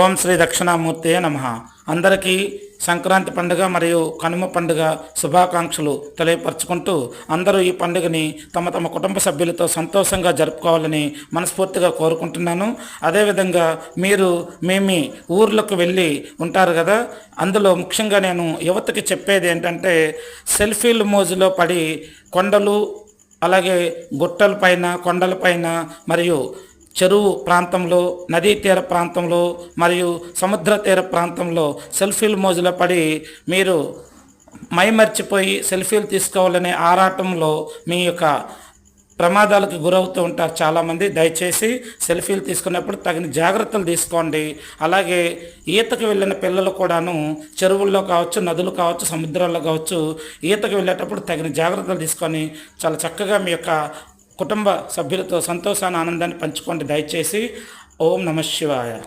ఓం శ్రీ దక్షిణామూర్తి నమ. అందరికీ సంక్రాంతి పండుగ మరియు కనుమ పండుగ శుభాకాంక్షలు తెలియపరచుకుంటూ అందరూ ఈ పండుగని తమ తమ కుటుంబ సభ్యులతో సంతోషంగా జరుపుకోవాలని మనస్ఫూర్తిగా కోరుకుంటున్నాను. అదేవిధంగా మీరు మీ ఊర్లకు వెళ్ళి ఉంటారు కదా అందులో ముఖ్యంగా నేను యువతకి చెప్పేది ఏంటంటే సెల్ఫీలు మోజులో పడి కొండలు అలాగే గుట్టల పైన కొండల పైన మరియు చెరువు ప్రాంతంలో నదీ తీర ప్రాంతంలో మరియు సముద్ర తీర ప్రాంతంలో సెల్ఫీలు మోజులో పడి మీరు మైమర్చిపోయి సెల్ఫీలు తీసుకోవాలనే ఆరాటంలో మీ యొక్క ప్రమాదాలకు గురవుతూ ఉంటారు చాలామంది. దయచేసి సెల్ఫీలు తీసుకున్నప్పుడు తగిన జాగ్రత్తలు తీసుకోండి. అలాగే ఈతకు వెళ్ళిన పిల్లలు కూడాను చెరువుల్లో కావచ్చు నదులు కావచ్చు సముద్రాల్లో కావచ్చు ఈతకు వెళ్ళేటప్పుడు తగిన జాగ్రత్తలు తీసుకొని చాలా చక్కగా మీ యొక్క కుటుంబ సభ్యులతో సంతోషాన్ని ఆనందాన్ని పంచుకోండి. దయచేసి ఓం నమ శివాయ.